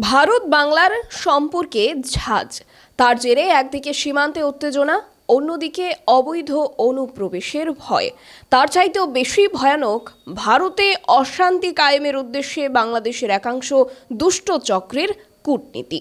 ভারত বাংলার সম্পর্কে ঝাঁজ। তার জেরে একদিকে সীমান্তে উত্তেজনা, অন্যদিকে অবৈধ অনুপ্রবেশের ভয়। তার চাইতেও বেশি ভয়ানক, ভারতে অশান্তি কায়েমের উদ্দেশ্যে বাংলাদেশের একাংশ দুষ্ট চক্রের কূটনীতি।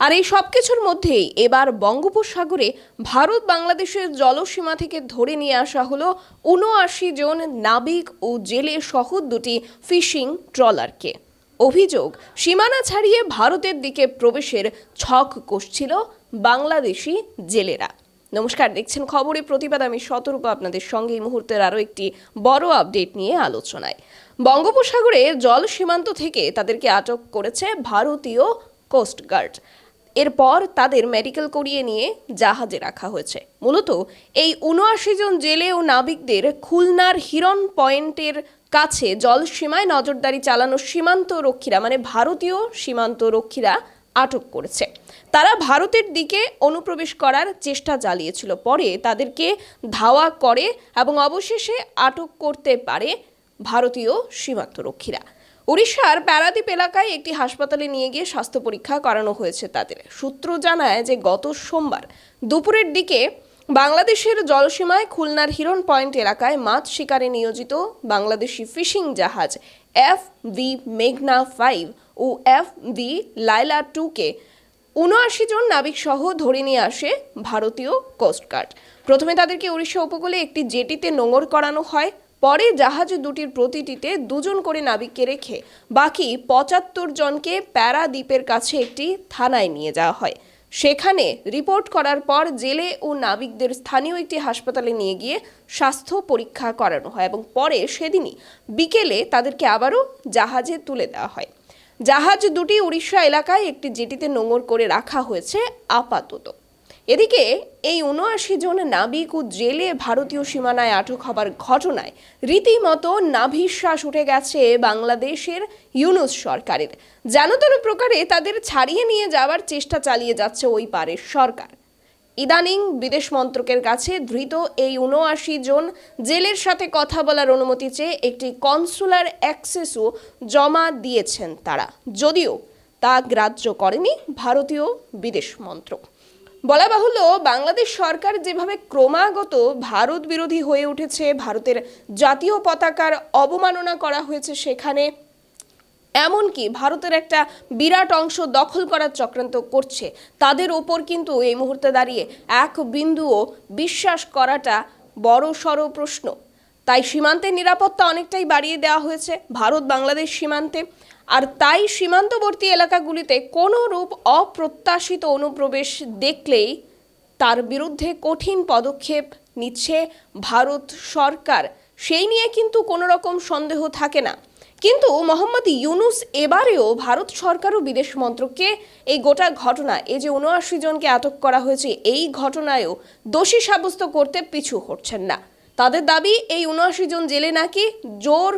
আর এই সব কিছুর মধ্যেই এবার বঙ্গোপসাগরে ভারত বাংলাদেশের জলসীমা থেকে ধরে নিয়ে আসা হলো উনআশি জন নাবিক ও জেলে সহ দুটি ফিশিং ট্রলারকে। অভিযোগ, সীমানা ছাড়িয়ে ভারতের দিকে প্রবেশের ছক কষছিল বাংলাদেশি জেলেরা। নমস্কার, দেখছেন খবরে প্রতিবাদ। আমি শতরূপা আপনাদের সঙ্গে এই মুহূর্তের আরও একটি বড় আপডেট নিয়ে আলোচনায়। বঙ্গোপসাগরে জল সীমান্ত থেকে তাদেরকে আটক করেছে ভারতীয় কোস্টগার্ড। এরপর তাদের মেডিকেল করিয়ে নিয়ে জাহাজে রাখা হয়েছে। মূলত এই উনআশি জন জেলে ও নাবিকদের খুলনার হিরন পয়েন্টের কাছে জল সীমায় নজরদারি চালানো সীমান্ত রক্ষীরা মানে ভারতীয় সীমান্ত রক্ষীরা আটক করেছে। তারা ভারতের দিকে অনুপ্রবেশ করার চেষ্টা চালিয়েছিল। পরে তাদেরকে ধাওয়া করে এবং অবশেষে আটক করতে পারে ভারতীয় সীমান্ত উড়িষ্যার প্যারাদ্বীপ এলাকায় একটি হাসপাতালে নিয়ে গিয়ে স্বাস্থ্য পরীক্ষা করানো হয়েছে তাদের। সূত্র জানায় যে গত সোমবার দুপুরের দিকে বাংলাদেশের জলসীমায় খুলনার হিরন পয়েন্ট এলাকায় মাছ শিকারে নিয়োজিত বাংলাদেশি ফিশিং জাহাজ এফ ভি মেঘনা ফাইভ ও এফ ভি লাইলা টুকে উনআশি জন নাবিক সহ ধরে নিয়ে আসে ভারতীয় কোস্টগার্ড। প্রথমে তাদেরকে উড়িষ্যা উপকূলে একটি জেটিতে নোঙর করানো হয়। পরে জাহাজ দুটির প্রতিটিতে দুজন করে নাবিককে রেখে বাকি পঁচাত্তর জনকে প্যারাদ্বীপের কাছে একটি থানায় নিয়ে যাওয়া হয়। সেখানে রিপোর্ট করার পর জেলে ও নাবিকদের স্থানীয় একটি হাসপাতালে নিয়ে গিয়ে স্বাস্থ্য পরীক্ষা করানো হয় এবং পরে সেদিনই বিকেলে তাদেরকে আবারও জাহাজে তুলে দেওয়া হয়। জাহাজ দুটি উড়িষ্যা এলাকায় একটি জেটিতে নোঙর করে রাখা হয়েছে আপাতত। এদিকে এই উনআশি জন নাবিক ও জেলে ভারতীয় সীমানায় আটক হবার ঘটনায় রীতিমতো নাভিশ্বাস উঠে গেছে বাংলাদেশের ইউনুস সরকারের। যেন তেন প্রকারে তাদের ছাড়িয়ে নিয়ে যাওয়ার চেষ্টা চালিয়ে যাচ্ছে ওই পারের সরকার। ইদানিং বিদেশ মন্ত্রকের কাছে ধৃত এই উনআশি জন জেলের সাথে কথা বলার অনুমতি চেয়ে একটি কনসুলার অ্যাক্সেসও জমা দিয়েছেন তারা। যদিও তা গ্রাহ্য করেনি ভারতীয় বিদেশ মন্ত্রক। বলা বাহুল্য, বাংলাদেশ সরকার যেভাবে ক্রমাগত ভারত বিরোধী হয়ে উঠেছে, ভারতের জাতীয় পতাকার অবমাননা করা হয়েছে সেখানে, এমনকি ভারতের একটা বিরাট অংশ দখল করার চক্রান্ত করছে, তাদের ওপর কিন্তু এই মুহূর্তে দাঁড়িয়ে এক বিন্দুও বিশ্বাস করাটা বড় সড় প্রশ্ন। তাই সীমান্তের নিরাপত্তা অনেকটাই বাড়িয়ে দেওয়া হয়েছে ভারত বাংলাদেশ সীমান্তে। আর তাই সীমান্তবর্তী এলাকাগুলিতে কোনো রূপ অপ্রত্যাশিত অনুপ্রবেশ দেখলেই তার বিরুদ্ধে কঠিন পদক্ষেপ নিচ্ছে ভারত সরকার। সেই নিয়ে কিন্তু কোনো রকম সন্দেহ থাকে না। কিন্তু মোহাম্মদ ইউনুস এবারেও ভারত সরকার ও বিদেশ মন্ত্রককে এই গোটা ঘটনা, এই যে উনআশি জনকে আটক করা হয়েছে, এই ঘটনায়ও দোষী সাব্যস্ত করতে পিছু হটছেন না। তাদের দাবি, এই উনআশি জন জেলে নাকি জোর,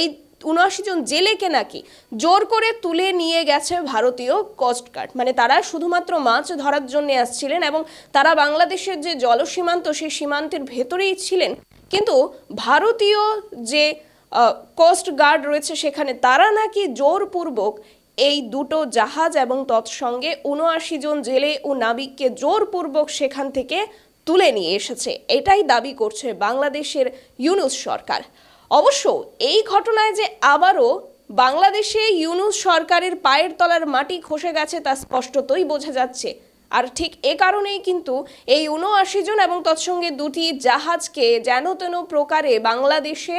এই উনআশি জন জেলেকে নাকি জোর করে তুলে নিয়ে গেছে ভারতীয় কোস্টগার্ড মানে তারা শুধুমাত্র মাছ ধরার জন্য আসছিলেন এবং তারা বাংলাদেশের যে জলসীমান্ত, সেই সীমান্তের ভেতরেই ছিলেন। কিন্তু ভারতীয় যে কোস্ট গার্ড রয়েছে সেখানে তারা নাকি জোরপূর্বক এই দুটো জাহাজ এবং তৎসঙ্গে উনআশি জন জেলে ও নাবিককে জোরপূর্বক সেখান থেকে তুলে নিয়ে এসেছে। এটাই দাবি করছে বাংলাদেশের ইউনুস সরকার। অবশ্য এই ঘটনায় যে আবারও বাংলাদেশে ইউনুস সরকারের পায়ের তলার মাটি খসে গেছে তা স্পষ্টতই বোঝা যাচ্ছে। আর ঠিক এ কারণেই কিন্তু এই উনআশি জন এবং তৎসঙ্গে দুটি জাহাজকে যেন তেন প্রকারে বাংলাদেশে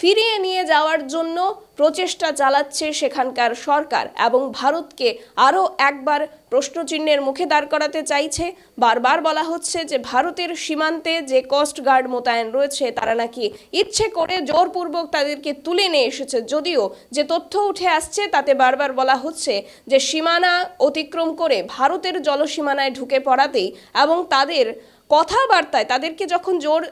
ফিরিয়ে নিয়ে যাওয়ার জন্য প্রচেষ্টা চালাচ্ছে সেখানকার সরকার এবং ভারতকে আরও একবার প্রশ্নচিহ্নের মুখে দাঁড় করাতে চাইছে। বারবার বলা হচ্ছে যে ভারতের সীমান্তে যে কোস্ট গার্ড মোতায়েন রয়েছে, তারা নাকি ইচ্ছে করে জোরপূর্বক তাদেরকে তুলে নিয়ে এসেছে। যদিও যে তথ্য উঠে আসছে, তাতে বারবার বলা হচ্ছে যে সীমানা অতিক্রম করে ভারতের জলসীমানায় ঢুকে পড়াতেই এবং তাদের কথাবার্তায় তাদেরকে যখন জোর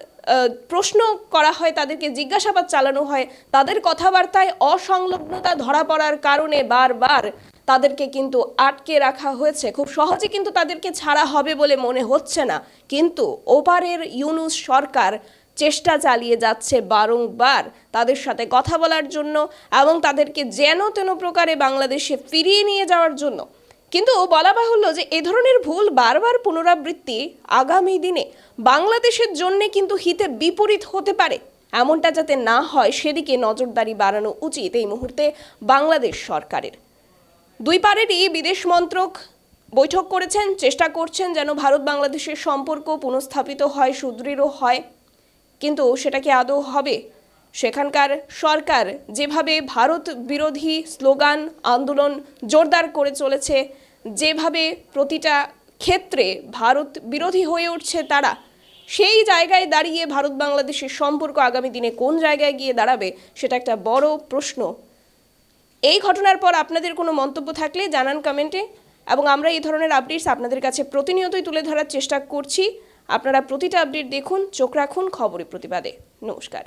প্রশ্ন করা হয়, তাদেরকে জিজ্ঞাসাবাদ চালানো হয়, তাদের কথাবার্তায় অসংলগ্নতা ধরা পড়ার কারণে বারবার তাদেরকে কিন্তু আটকে রাখা হয়েছে। খুব সহজে কিন্তু তাদেরকে ছাড়া হবে বলে মনে হচ্ছে না। কিন্তু ওপারের ইউনুস সরকার চেষ্টা চালিয়ে যাচ্ছে বারংবার তাদের সাথে কথা বলার জন্য এবং তাদেরকে যেন তেন প্রকারে বাংলাদেশে ফিরিয়ে নিয়ে যাওয়ার জন্য। কিন্তু বলা বাহুল্য যে এ ধরনের ভুল বারবার পুনরাবৃত্তি আগামী দিনে বাংলাদেশের জন্য কিন্তু হিতে বিপরীত হতে পারে। এমনটা যাতে না হয়, সেদিকে নজরদারি বাড়ানো উচিত এই মুহূর্তে বাংলাদেশ সরকারের। দুই পারেরই বিদেশ মন্ত্রক বৈঠক করেছেন, চেষ্টা করছেন যেন ভারত বাংলাদেশের সম্পর্ক পুনঃস্থাপিত হয়, সুদৃঢ় হয়। কিন্তু সেটা কি আদৌ হবে? সেখানকার সরকার যেভাবে ভারত বিরোধী স্লোগান, আন্দোলন জোরদার করে চলেছে, যেভাবে প্রতিটা ক্ষেত্রে ভারত বিরোধী হয়ে উঠছে তারা, সেই জায়গায় দাঁড়িয়ে ভারত বাংলাদেশের সম্পর্ক আগামী দিনে কোন জায়গায় গিয়ে দাঁড়াবে সেটা একটা বড় প্রশ্ন। এই ঘটনার পর আপনাদের কোনো মন্তব্য থাকলে জানান কমেন্টে এবং আমরা এই ধরনের আপডেটস আপনাদের কাছে প্রতিনিয়তই তুলে ধরার চেষ্টা করছি। আপনারা প্রতিটা আপডেট দেখুন, চোখ রাখুন খবরে প্রতিবাদে। নমস্কার।